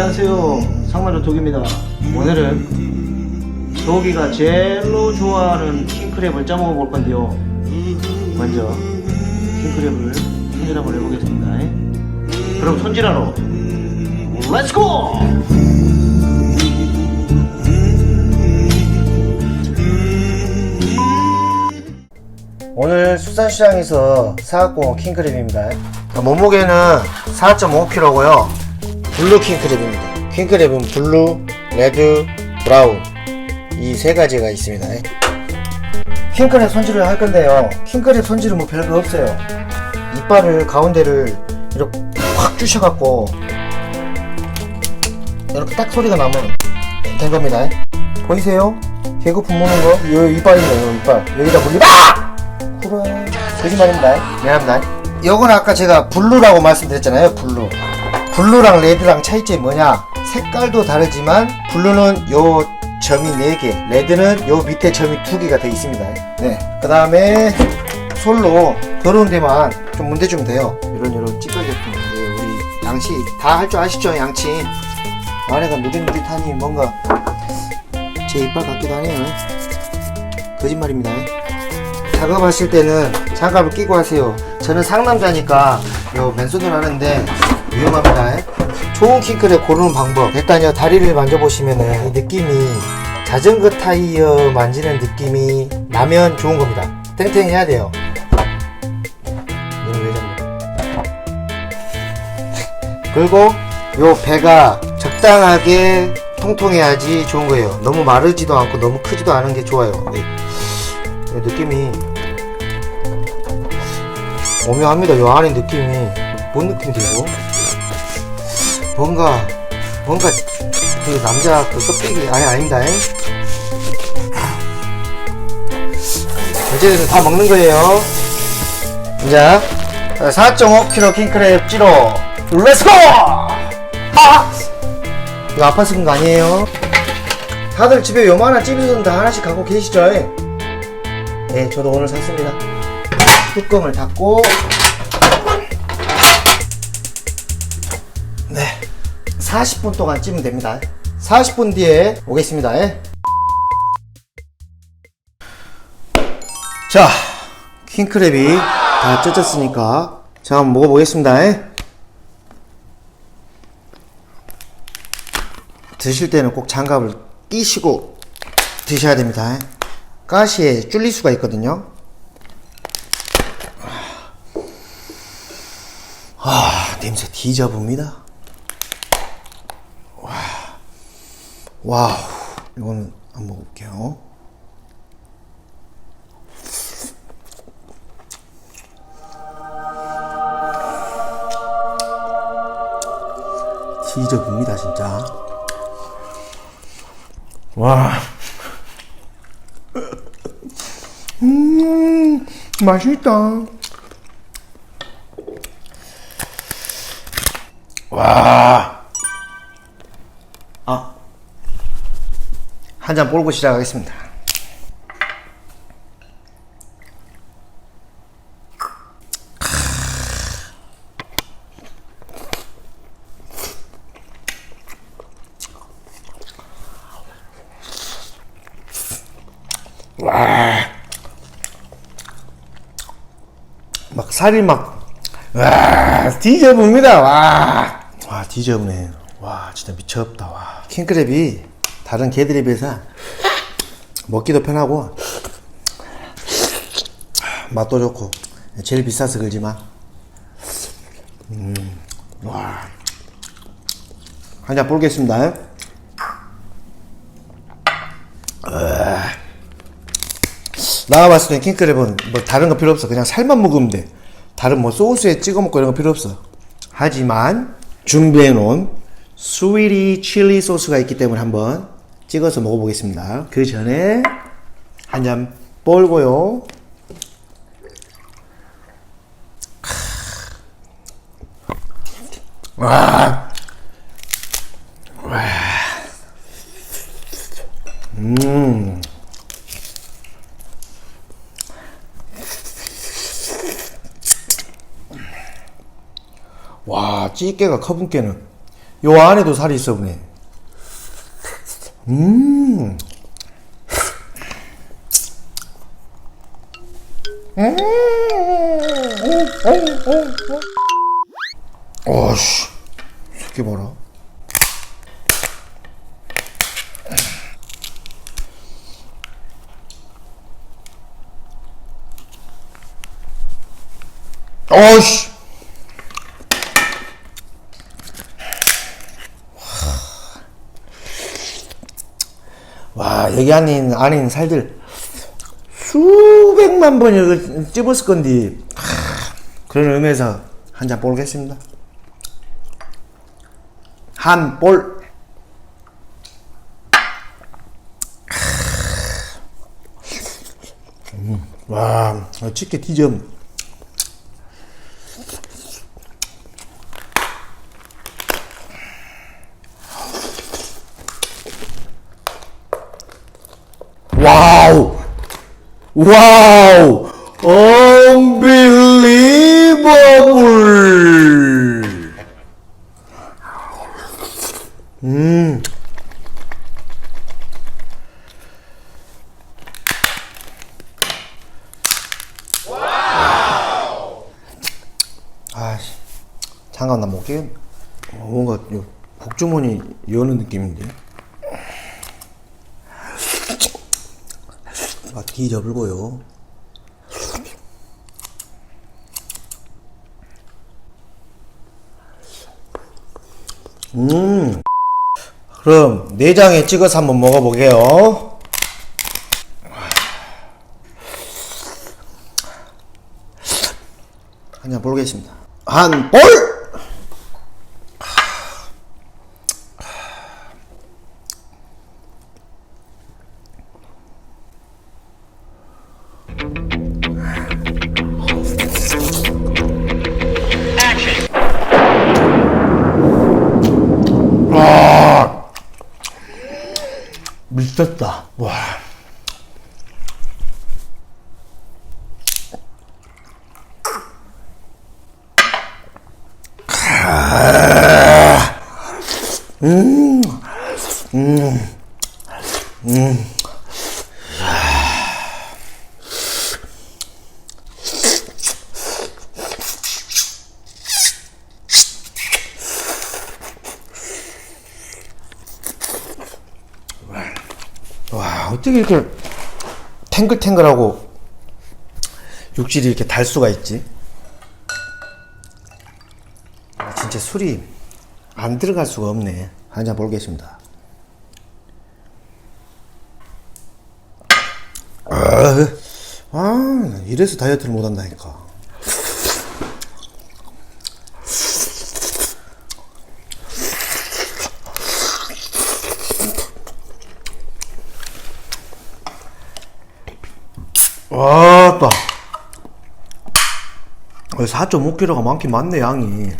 안녕하세요. 상마조 독입니다. 오늘은 독이가 제일로 좋아하는 킹크랩을 짜먹어 볼 건데요. 먼저 킹크랩을 손질 한번 해보겠습니다. 그럼 손질하러 렛츠고! 오늘 수산시장에서 사갖고 온 킹크랩입니다. 몸무게는 4.5kg고요. 블루 킹크랩입니다. 킹크랩은 블루, 레드, 브라운 이 세 가지가 있습니다. 킹크랩 손질을 할 건데요. 킹크랩 손질은 뭐 별거 없어요. 이빨을 가운데를 이렇게 확 주셔갖고 이렇게 딱 소리가 나면 된 겁니다. 보이세요? 개그 품무는 거? 요 이빨입니다. 요 이빨. 여기다 물리 아! 쿠라 거짓말입니다. 미안합니다. 요건 아까 제가 블루라고 말씀드렸잖아요. 블루. 블루랑 레드랑 차이점이 뭐냐? 색깔도 다르지만 블루는 요 점이 4개, 레드는 요 밑에 점이 2개가 돼 있습니다. 네. 그 다음에 솔로 더러운 데만 좀 문대주면 돼요. 이런 이런 찌꺼기 같은 거. 예, 우리 양치 다 할 줄 아시죠? 양치. 안에가 누릿누릿하니 뭔가 제 이빨 같기도 하네요. 거짓말입니다. 작업하실 때는 장갑을 끼고 하세요. 저는 상남자니까 요 맨손으로 하는데 위험합니다. 좋은 킹크랩 고르는 방법. 일단요 다리를 만져보시면은 이 느낌이 자전거 타이어 만지는 느낌이 나면 좋은 겁니다. 탱탱해야 돼요. 얘는 왜 잡는 그리고 요 배가 적당하게 통통해야지 좋은 거예요. 너무 마르지도 않고 너무 크지도 않은 게 좋아요. 네. 이 느낌이 오묘합니다. 요 안에 느낌이 뭔 느낌이죠? 뭔가 뭔가 그 남자 그 껍데기 아니 아닙니다. 잉? 어쨌든 다 먹는 거예요. 자, 4.5kg 킹크랩 찌로 렛츠고! 아! 이거 그런 거 아니에요? 다들 집에 요만한 찌비돈 다 하나씩 갖고 계시죠? 네, 저도 오늘 샀습니다. 뚜껑을 닫고 40분 동안 찌면 됩니다. 40분 뒤에 오겠습니다. 자 킹크랩이 다 쪄졌으니까 자 한번 먹어보겠습니다. 드실 때는 꼭 장갑을 끼시고 드셔야 됩니다. 가시에 쫄릴 수가 있거든요. 아, 냄새 뒤져봅니다. 와우, 이거는 한번 먹을게요. 뒤져봅니다, 진짜. 와, 음, 맛있다. 와. 한 잔 볼고 시작하겠습니다. 와. 막 살이 막, 와, 뒤져봅니다, 와. 와, 뒤져보네. 와, 진짜 미쳤다, 와. 킹크랩이 다른 개들에 비해서 먹기도 편하고, 맛도 좋고, 제일 비싸서 그러지만, 음, 와. 한잔 볼겠습니다. 나와 봤을 때 킹크랩은 뭐 다른 거 필요 없어. 그냥 살만 먹으면 돼. 다른 뭐 소스에 찍어 먹고 이런 거 필요 없어. 하지만 준비해 놓은 스위리 칠리 소스가 있기 때문에 한번 찍어서 먹어보겠습니다. 그 전에 한 잔 뻘고요. 와. 와. 음. 와, 찌개가 커분께는 요 안에도 살이 있어 보네. 음. 어씨, 새끼 봐라. 어씨. 와 여기 아닌 아닌 살들 수백만 번 이거 찝었을 건데 하, 그런 의미에서 한잔 볼겠습니다. 한 볼. 음, 와 집게 뒤점. 와우! 와우! unbelievable! 음. 아씨, 잠깐 나못 깨. 어, 뭔가 요 복주머니 여는 느낌인데. 아, 뒤져불고요. 음. 그럼 내장에 찍어서 한번 먹어보게요. 한잔 보겠습니다. 한 볼! 미쳤다. 와. 음, 음, 음. 와, 어떻게 이렇게 탱글탱글하고 육질이 이렇게 달 수가 있지? 아, 진짜 술이 안 들어갈 수가 없네. 한 잔 볼겠습니다. 아, 아, 이래서 다이어트를 못 한다니까. 와따 4.5kg가 많긴 많네 양이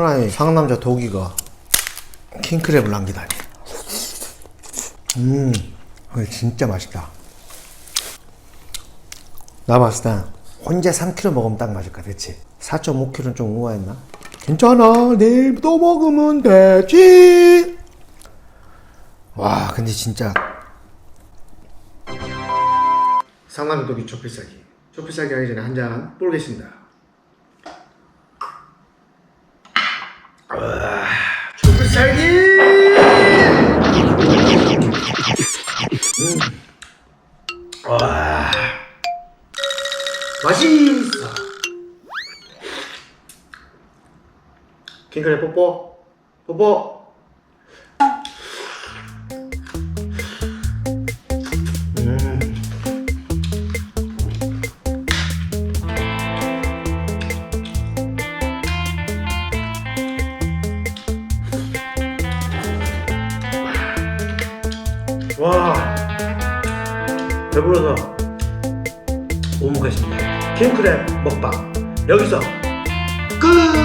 천하의 상남자 도기가 킹크랩을 남기다니. 음, 진짜 맛있다. 나 봤을 때 혼자 3kg 먹으면 딱 맞을 것 같지? 4.5kg는 좀 우아했나? 괜찮아, 내일 또 먹으면 되지. 와, 근데 진짜 상남자 도기 초필사기. 초필사기 하기 전에 한 잔 뽀르겠습니다. 킹크랩 뽀뽀. 뽀뽀. 음. 와 배불러서 못 먹겠습니다 킹크랩 먹방 여기서 끝